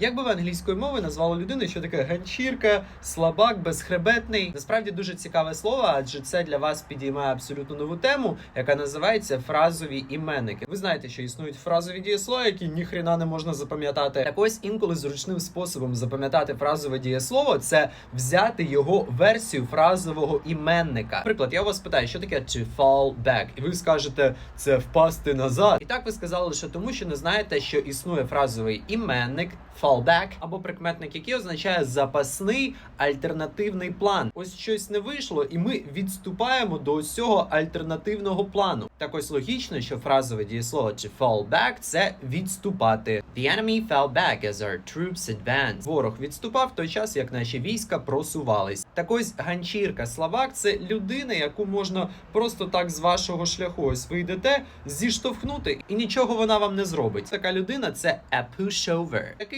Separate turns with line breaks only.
Як би ви англійською мовою назвали людину, що таке ганчірка, слабак, безхребетний? Насправді дуже цікаве слово, адже це для вас підіймає абсолютно нову тему, яка називається фразові іменники. Ви знаєте, що існують фразові дієслова, які ніхрена не можна запам'ятати. Так ось інколи зручним способом запам'ятати фразове дієслово це взяти його версію фразового іменника. Наприклад, я вас питаю, що таке to fall back, і ви скажете це впасти назад. І так ви сказали лише тому, що не знаєте, що існує фразовий іменник fallback або прикметник, який означає запасний альтернативний план. Ось щось не вийшло, і ми відступаємо до ось цього альтернативного плану. Так ось логічно, що фразове дієслово to fall back – це відступати. The enemy fell back as our troops advanced. Ворог відступав в той час, як наші війська просувались. Так ось ганчірка слабак це людина, яку можна просто так з вашого шляху. Ось ви йдете зіштовхнути, і нічого вона вам не зробить. Така людина це a pushover.